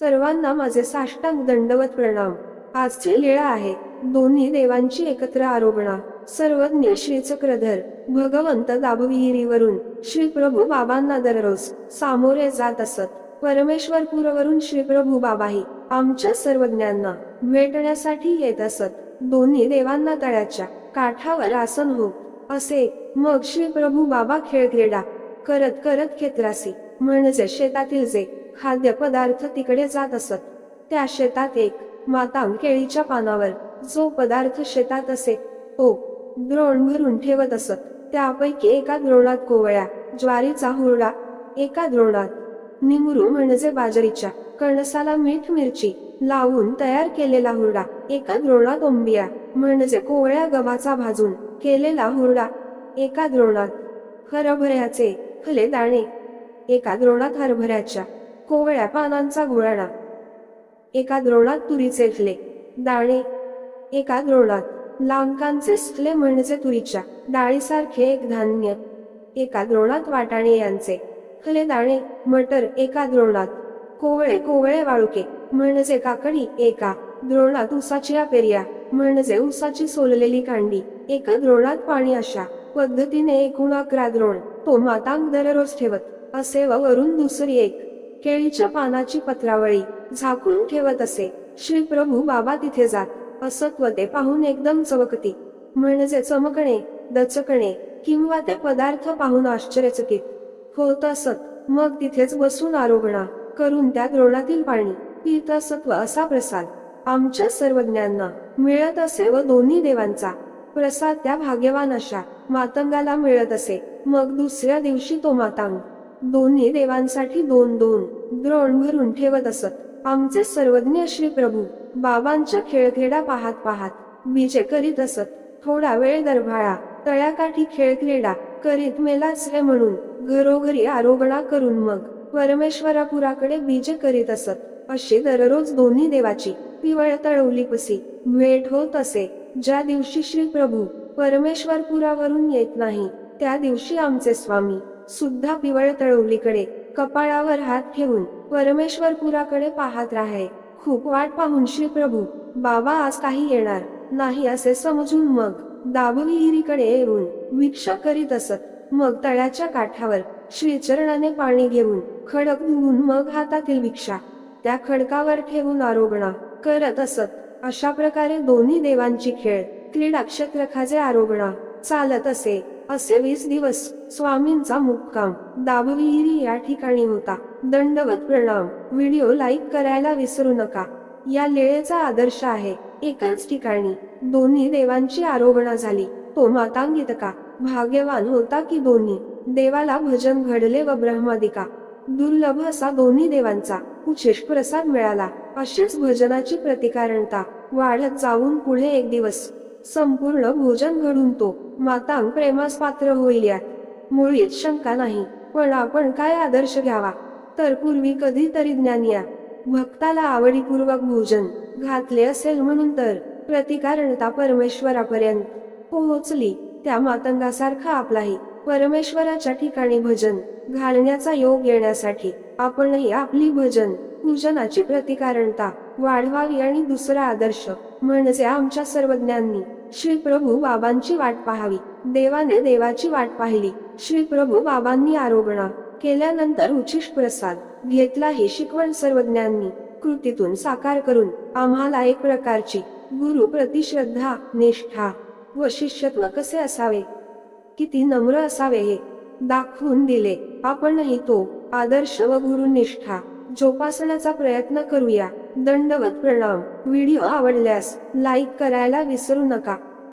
सर्वांना माझे साष्टांग दंडवत प्रणाम. आजची लीळा आहे. दोन्ही देवांची एकत्र आरोपणा. सर्वज्ञ श्री चक्रधर भगवंत दाभविहिरीवरून श्री प्रभू बाबांना दररोज सामोरे जात असत. परमेश्वरपूरवरून श्री प्रभू बाबाही आमच्या सर्वज्ञांना भेटण्यासाठी येत असत. दोन्ही देवांना तळ्याच्या काठावर आसन हो. असे मग श्री प्रभू बाबा खेळ क्रीडा करत करत खेत्रासी म्हणजे शेतातील जे खाद्यपदार्थ तिकडे जात असत त्या शेतात एक मातांग केळीच्या पानावर जो पदार्थ शेतात असे तो द्रोण भरून ठेवत असत त्यापैकी एका द्रोणात कोवळ्या ज्वारीचा हुरडा एका द्रोणात निमुरू म्हणजे बाजरीच्या कणसाला मीठ मिरची लावून तयार केलेला हुरडा एका द्रोणात ओंबिया म्हणजे कोवळ्या गव्हाचा भाजून केलेला हुरडा एका द्रोणात हरभऱ्याचे खले दाणे एका द्रोणात हरभऱ्याच्या कोवळ्या पानांचा गुळाणा एका द्रोणात तुरीचे खले दाणे. एका द्रोणात लांकांचे स्खले म्हणजे तुरीच्या डाळीसारखे एक धान्य. एका द्रोणात वाटाणे यांचे खले दाणे मटर. एका द्रोणात कोवळे कोवळे वाळुके म्हणजे काकडी. एका द्रोणात उसाची पेरिया म्हणजे उसाची सोललेली कांडी. एका द्रोणात पाणी अशा पद्धतीने एकूण अकरा द्रोण. तो मातांग दररोज ठेवत. असे व वरून दुसरी एक. केळीच्या पानाची पत्रावळी झाकून ठेवत असे. श्री प्रभू बाबा तिथे जात. असत व ते पाहून एकदम चमकती. म्हणजे चमकणे दचकणे किंवा ते पदार्थ पाहून आश्चर्यचकित. होत असत. मग तिथेच बसून आरोगणा करून त्या द्रोणातील पाणी पित असत व असा प्रसाद आमच्या सर्वज्ञांना मिळत असे व दोन्ही देवांचा प्रसाद त्या भाग्यवान अशा मातंगाला मिळत असे. मग दुसऱ्या दिवशी तो मातांग दोन्ही देवांसाठी दोन दोन द्रोण भरून ठेवत असत. आमचे सर्वज्ञ श्री प्रभू बाबांच्या खेळखेडा पाहत पाहत विजे करीत असत. थोडा वेळ दरभाळा तळ्याकाठी खेळखेडा करीत मेलाच हे म्हणून घरोघरी आरोगणा करून मग परमेश्वरापुराकडे बीजे करीत असत. अशी दररोज दोन्ही देवाची पिवळ तळवली पसी भेट होत असे. ज्या दिवशी श्री प्रभू परमेश्वरपुरावरून येत नाही त्या दिवशी आमचे स्वामी सुद्धा पिवळ तळवलीकडे कपाळावर हात ठेवून परमेश्वरपुराकडे पाहत राहे खूप वाट पाहून श्री प्रभू बाबा आज काही येणार नाही असे समजून मग दाभविहिरीकडे येऊन भिक्षा करीत असत. मग तळ्याच्या काठावर श्रीचरणाने पाणी घेऊन खडक धुवून मग हातातील भिक्षा त्या खडकावर ठेवून आरोगणा करत असत. अशा प्रकारे दोन्ही देवांची खेळ क्रीडा क्षेत्रखाचे आरोगणा चालत असे. असे वीस दिवस स्वामींचा मुक्काम दाभविहिरी या ठिकाणी होता. दंडवत प्रणाम. व्हिडिओ लाईक करायला विसरू नका. या लेळेचा आदर्श आहे. एकाच ठिकाणी दोन्ही देवांची आरोगणा झाली. तो मातांगितका. भाग्यवान होता की दोन्ही? देवाला भजन घडले व ब्रह्मादिका. दुर्लभ असा दोन्ही देवांचा उचिष प्रसाद मिळाला. अशीच भजनाची प्रतिकारणता वाढत जाऊन पुढे एक दिवस संपूर्ण भोजन घडून तो मातांग प्रेमास पात्र होईल यात मुळीच शंका नाही पण आपण काय आदर्श घ्यावा? तर पूर्वी कधीतरी ज्ञान या. भक्ताला आवडीपूर्वक भोजन घातले असेल म्हणून तर प्रतिकारणता परमेश्वरापर्यंत पोहोचली. त्या मातंगासारखा आपलाही परमेश्वराच्या ठिकाणी भजन घालण्याचा योग येण्यासाठी आपणही आपली भजन पूजनाची प्रतिकारणता वाढवावी आणि दुसरा आदर्श म्हणजे आमच्या सर्वज्ञांनी श्री प्रभू बाबांची वाट पाहावी. देवाने देवाची वाट पाहिली. श्री प्रभू बाबांनी आरोगणा केल्यानंतर उचिष्ट प्रसाद घेतला ही शिकवण सर्वज्ञांनी कृतीतून साकार करून आम्हाला एक प्रकारची गुरु प्रतिश्रद्धा निष्ठा व शिष्यत्व कसे असावे? किती नम्र असावे हे दाखवून दिले. आपणही तो आदर्श व गुरुनिष्ठा जोपासण्याचा प्रयत्न करूया. दंडवत प्रणाम. व्हिडिओ आवडल्यास लाईक करायला विसरू नका.